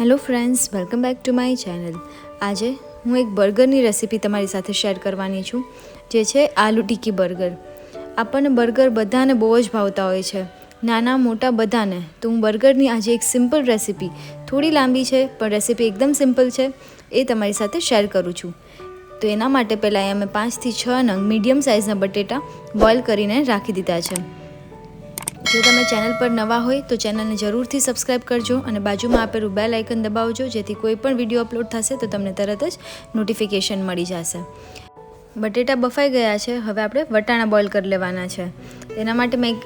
Hello friends welcome back to my channel આજે હું એક બર્ગરની રેસીપી તમારી સાથે શેર કરવાની છું, જે છે આલુ ટિક્કી બર્ગર. આપણને બર્ગર બધાને બહુ જ ભાવતા હોય છે. નાના, મોટા બધાને. તો હું બર્ગરની આજે એક સિમ્પલ રેસીપી થોડી લાંબી છે, પણ રેસીપી એકદમ સિમ્પલ છે, એ તમારી સાથે શેર કરું છું. તો એના માટે પહેલાં અમે પાંચથી છ નંગ મીડિયમ સાઇઝના બટેટા બોઇલ કરીને રાખી દીધા છે. જો તમે ચેનલ પર નવા હોય તો ચેનલને જરૂરથી સબસ્ક્રાઇબ કરજો અને બાજુમાં આપેલું બેલ આઇકન દબાવજો, જેથી કોઈ પણ વીડિયો અપલોડ થશે તો તમને તરત જ નોટિફિકેશન મળી જશે. બટેટા બફાઈ ગયા છે, હવે આપણે વટાણા બોઇલ કરી લેવાના છે. એના માટે મેં એક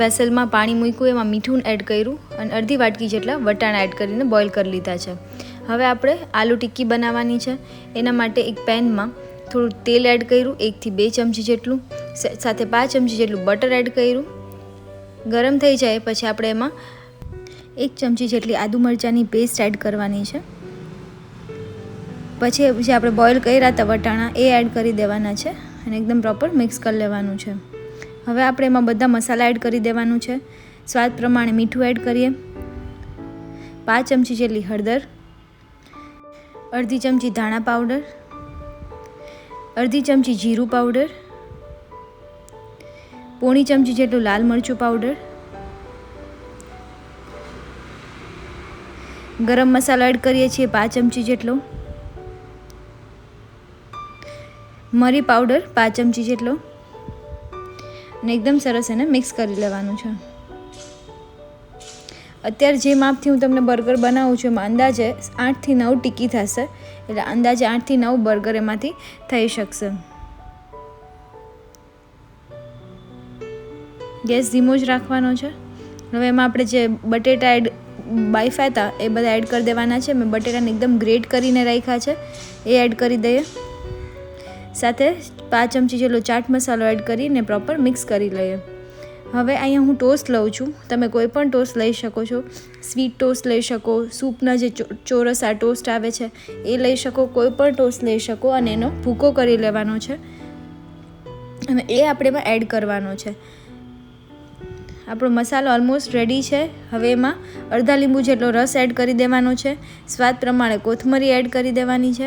વેસલમાં પાણી મૂક્યું, એમાં મીઠું એડ કર્યું અને અડધી વાટકી જેટલા વટાણા એડ કરીને બોઇલ કરી લીધા છે. હવે આપણે આલુ ટિક્કી બનાવવાની છે. એના માટે એક પેનમાં થોડું તેલ એડ કર્યું એકથી બે ચમચી જેટલું સાથે પાંચ ચમચી જેટલું બટર એડ કર્યું. ગરમ થઈ જાય પછી આપણે એમાં એક ચમચી જેટલી આદુ મરચાંની પેસ્ટ એડ કરવાની છે. પછી જે આપણે બોઇલ કર્યા હતા વટાણા, એ એડ કરી દેવાના છે અને એકદમ પ્રોપર મિક્સ કરી લેવાનું છે. હવે આપણે એમાં બધા મસાલા એડ કરી દેવાનું છે. સ્વાદ પ્રમાણે મીઠું એડ કરીએ. પાંચ ચમચી જેટલી હળદર, અડધી ચમચી ધાણા પાવડર અડધી ચમચી જીરું પાવડર પોણી ચમચી જેટલું લાલ મરચું પાવડર ગરમ મસાલો એડ કરીએ છીએ પાંચ ચમચી જેટલો, મરી પાવડર પાંચ ચમચી જેટલો અને એકદમ સરસ એને મિક્સ કરી લેવાનું છે. અત્યારે જે માપથી હું તમને બર્ગર બનાવું છું એમાં અંદાજે આઠથી નવ ટીકી થશે, એટલે અંદાજે આઠથી નવ બર્ગર એમાંથી થઈ શકશે. ગેસ ધીમો જ રાખવાનો છે. હવે એમાં આપણે જે બટેટા એડ બાઈફા હતા, એ બધા એડ કરી દેવાના છે. મેં બટેટાને એકદમ ગ્રેટ કરીને રાખ્યા છે. એ એડ કરી દઈએ. સાથે પાંચ ચમચી જેટલો ચાટ મસાલો એડ કરીને પ્રોપર મિક્સ કરી લઈએ. હવે અહીંયા હું ટોસ્ટ લઉં છું. તમે કોઈ પણ ટોસ્ટ લઈ શકો છો. સ્વીટ ટોસ્ટ લઈ શકો, સૂપના જે ચોરસ આ ટોસ્ટ આવે છે, એ લઈ શકો, કોઈ પણ ટોસ્ટ લઈ શકો અને એનો ભૂકો કરી લેવાનો છે. અને એ આપણે એડ કરવાનો છે. આપણો મસાલો ઓલમોસ્ટ રેડી છે. હવે એમાં અડધા લીંબુ જેટલો રસ એડ કરી દેવાનો છે. સ્વાદ પ્રમાણે કોથમરી એડ કરી દેવાની છે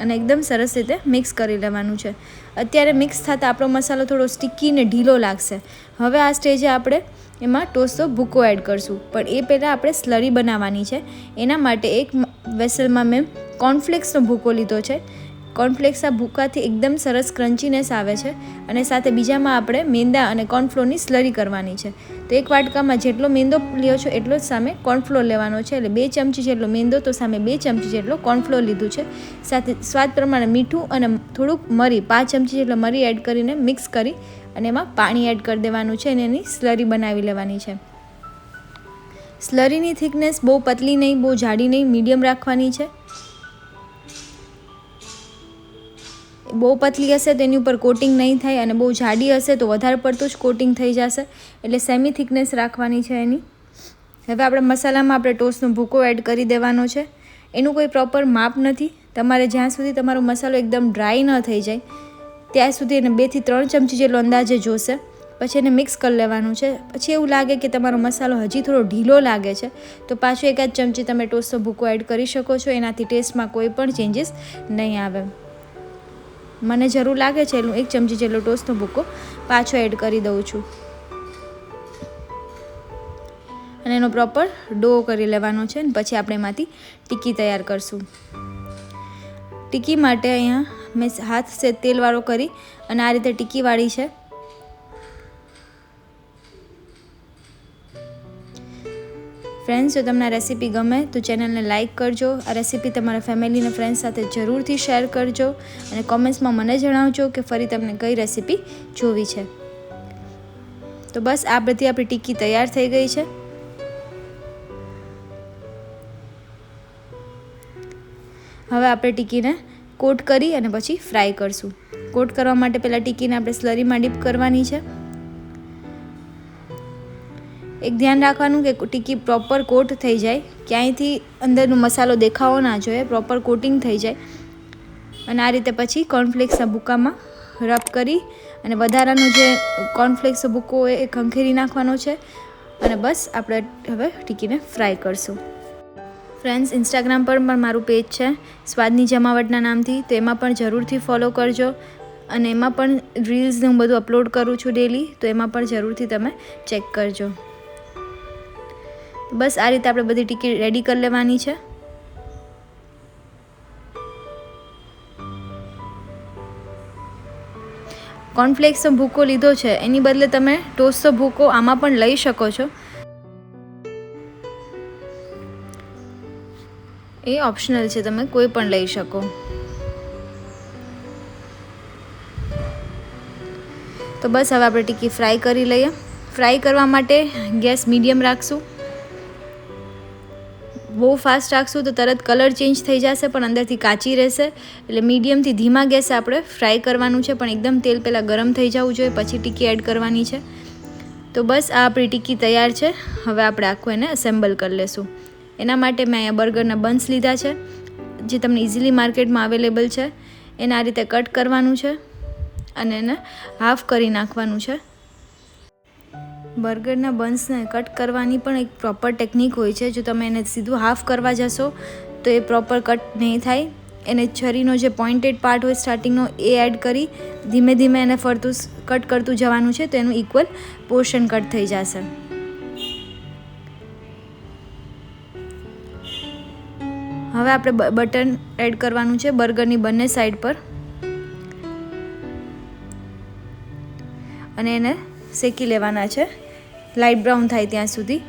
અને એકદમ સરસ રીતે મિક્સ કરી લેવાનું છે. અત્યારે મિક્સ થતાં આપણો મસાલો થોડો સ્ટીકી ને ઢીલો લાગશે. હવે આ સ્ટેજે આપણે એમાં ટોસ્ટો ભૂકો એડ કરશું. પણ એ પહેલાં આપણે સ્લરી બનાવવાની છે. એના માટે એક વેસલમાં મેં કોર્નફ્લેક્સનો ભૂકો લીધો છે. કોર્નફ્લેક્સ આ ભૂકાથી એકદમ સરસ ક્રન્ચીનેસ આવે છે અને સાથે બીજામાં આપણે મેંદા અને કોર્નફ્લોરની સ્લરી કરવાની છે. તો એક વાટકામાં જેટલો મેંદો લ્યો છો એટલો જ સામે કોર્નફ્લોર લેવાનો છે. એટલે બે ચમચી જેટલો મેંદો, તો સામે બે ચમચી જેટલો કોર્નફ્લોર લીધું છે. સાથે સ્વાદ પ્રમાણે મીઠું અને થોડુંક મરી, પાંચ ચમચી જેટલો મરી એડ કરીને મિક્સ કરી અને એમાં પાણી એડ કરી દેવાનું છે અને એની સ્લરી બનાવી લેવાની છે. સ્લરીની થિકનેસ બહુ પતલી નહીં, બહુ જાડી નહીં, મીડિયમ રાખવાની છે. બહુ પતલી હશે તો એની ઉપર કોટિંગ નહીં થાય અને બહુ જાડી હશે તો વધારે પડતું જ કોટિંગ થઈ જશે. એટલે સેમી થિકનેસ રાખવાની છે એની. હવે આપણે મસાલામાં આપણે ટોસ્ટનો ભૂકો એડ કરી દેવાનો છે. એનું કોઈ પ્રોપર માપ નથી. તમારે જ્યાં સુધી તમારો મસાલો એકદમ ડ્રાય ન થઈ જાય, ત્યાં સુધી એને બેથી ત્રણ ચમચી જેટલો અંદાજે જોશે. પછી એને મિક્સ કરી લેવાનું છે. પછી એવું લાગે કે તમારો મસાલો હજી થોડો ઢીલો લાગે છે, તો પાછું એકાદ ચમચી તમે ટોસ્ટનો ભૂકો એડ કરી શકો છો. એનાથી ટેસ્ટમાં કોઈ પણ ચેન્જીસ નહીં આવે. મને જરૂર લાગે છે, એટલું એક ચમચી જેટલો ટોસ્ટનો ભૂકો પાછો એડ કરી દઉં છું. અને એનો પ્રોપર ડો કરી લેવાનો છે અને પછી આપણે એમાંથી ટીકી તૈયાર કરશું. ટીકી માટે અહીંયા મેં હાથ સે તેલવાળો કરી અને આ રીતે ટીકી વાળી છે. ફ્રેન્ડ્સ જો તમને રેસીપી ગમે, તો ચેનલને લાઇક કરજો. આ રેસીપી તમારા ફેમિલી અને ફ્રેન્ડ્સ સાથે જરૂરથી શેર કરજો. અને કોમેન્ટ્સમાં મને જણાવજો કે ફરી તમને કઈ રેસીપી જોવી છે. તો બસ, આ બધી આપણી ટીકી તૈયાર થઈ ગઈ છે. હવે આપણે ટીકીને કોટ કરી અને પછી ફ્રાય કરશું. કોટ કરવા માટે પહેલાં ટીકીને આપણે સ્લરીમાં ડીપ કરવાની છે. એક ધ્યાન રાખવાનું કે ટીકી પ્રોપર કોટ થઈ જાય. ક્યાંયથી અંદરનો મસાલો દેખાવો ના જોઈએ પ્રોપર કોટિંગ થઈ જાય. અને આ રીતે પછી કોર્નફ્લેક્સના ભૂકામાં રબ કરી અને વધારાનો જે કોર્નફ્લેક્સ ભૂકો એ ખંખેરી નાખવાનો છે. અને બસ આપણે હવે ટીકીને ફ્રાય કરશું. ફ્રેન્ડ્સ ઇન્સ્ટાગ્રામ પર પણ મારું પેજ છે, સ્વાદની જમાવટના નામથી. તો એમાં પણ જરૂરથી ફોલો કરજો. અને એમાં પણ રીલ્સને હું બધું અપલોડ કરું છું ડેલી તો એમાં પણ જરૂરથી તમે ચેક કરજો. બસ આ રીતે આપણે બધી ટિકિટ રેડી કરી લેવાની છે. કોર્નફ્લેક્સનો ભૂકો લીધો છે. એની બદલે તમે ટોસ્ટનો ભૂકો આમાં પણ લઈ શકો છો. એ ઓપ્શનલ છે, તમે કોઈ પણ લઈ શકો. તો બસ હવે આપણે ટીકી ફ્રાય કરી લઈએ. ફ્રાય કરવા માટે ગેસ મીડિયમ રાખશું. બહુ ફાસ્ટ રાખશું તો તરત કલર ચેન્જ થઈ જશે, પણ અંદરથી કાચી રહેશે. એટલે મીડિયમથી ધીમા ગેસે આપણે ફ્રાય કરવાનું છે, પણ એકદમ તેલ પહેલાં ગરમ થઈ જવું જોઈએ, પછી ટીકી એડ કરવાની છે. તો બસ આ આપણી ટીકી તૈયાર છે. હવે આપણે આખું એને અસેમ્બલ કરી લેશું. એના માટે મેં અહીંયા બર્ગરના બન્સ લીધા છે, જે તમને ઇઝીલી માર્કેટમાં અવેલેબલ છે. એને આ રીતે કટ કરવાનું છે અને એને હાફ કરી નાખવાનું છે. બર્ગરના બન્સને કટ કરવાની પણ એક પ્રોપર ટેકનિક હોય છે. જો તમે એને સીધું હાફ કરવા જશો, તો એ પ્રોપર કટ નહીં થાય. એને છરીનો જે પોઇન્ટેડ પાર્ટ હોય સ્ટાર્ટિંગનો, એ એડ કરી ધીમે ધીમે એને ફરતું કટ કરતું જવાનું છે, તો એનું ઇક્વલ પોર્શન કટ થઈ જશે. હવે આપણે બટન એડ કરવાનું છે બર્ગરની બંને સાઈડ પર. અને એને શેકી લેવાના છે. લાઇટ બ્રાઉન થાય ત્યાં સુધી.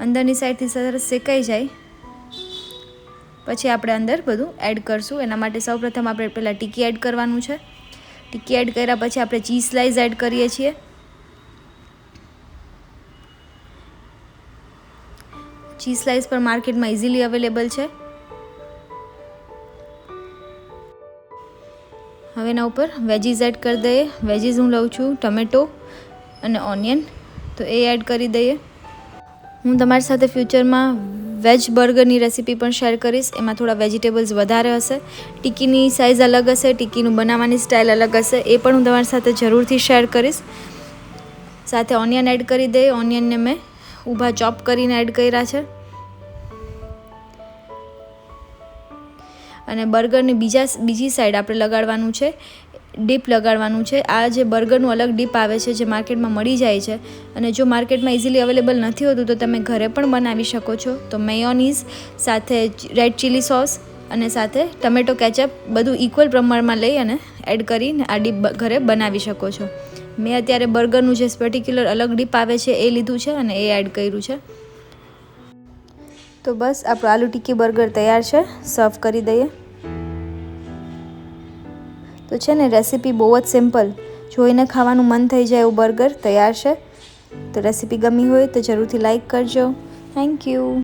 અંદરની સાઈડથી સરસ શેકાઈ જાય. પછી આપણે અંદર બધું એડ કરશું. એના માટે સૌપ્રથમ આપણે પહેલાં ટીકી એડ કરવાનું છે. ટીકી એડ કર્યા પછી આપણે ચીઝ સ્લાઇસ એડ કરીએ છીએ. ચીઝ સ્લાઇસ પણ માર્કેટમાં ઇઝીલી અવેલેબલ છે. એના ઉપર વેજીસ એડ કરી દઈએ. વેજીસ હું લઉં છું ટમેટો અને ઓનિયન. તો એ એડ કરી દઈએ. હું તમારી સાથે ફ્યુચરમાં વેજ બર્ગરની રેસીપી પણ શેર કરીશ. એમાં થોડા વેજીટેબલ્સ વધારે હશે. ટિક્કીની સાઇઝ અલગ હશે ટિક્કીનું બનાવવાની સ્ટાઇલ અલગ હશે. એ પણ હું તમારી સાથે જરૂરથી શેર કરીશ. સાથે ઓનિયન એડ કરી દઈએ. ઓનિયનને મેં ઊભા ચોપ કરીને એડ કર્યા છે. અને બર્ગરની બીજા બીજી સાઈડ આપણે લગાડવાનું છે ડીપ લગાડવાનું છે. આ જે બર્ગરનું અલગ ડીપ આવે છે જે માર્કેટમાં મળી જાય છે અને જો માર્કેટમાં ઇઝીલી અવેલેબલ નથી હોતું તો તમે ઘરે પણ બનાવી શકો છો. તો મેયોનીઝ સાથે રેડ ચીલી સોસ અને સાથે ટમેટો કેચઅપ બધું ઇક્વલ પ્રમાણમાં લઈ અને એડ કરીને આ ડીપ ઘરે બનાવી શકો છો. મેં અત્યારે બર્ગરનું જે પર્ટિક્યુલર અલગ ડીપ આવે છે એ લીધું છે અને એ એડ કર્યું છે. તો બસ, આપણું આલુ ટિક્કી બર્ગર તૈયાર છે. સર્વ કરી દઈએ. તો છે ને, રેસીપી બહુ જ સિમ્પલ. જોઈને ખાવાનું મન થઈ જાય એવું બર્ગર તૈયાર છે. તો રેસીપી ગમી હોય તો જરૂરથી લાઈક કરજો. Thank you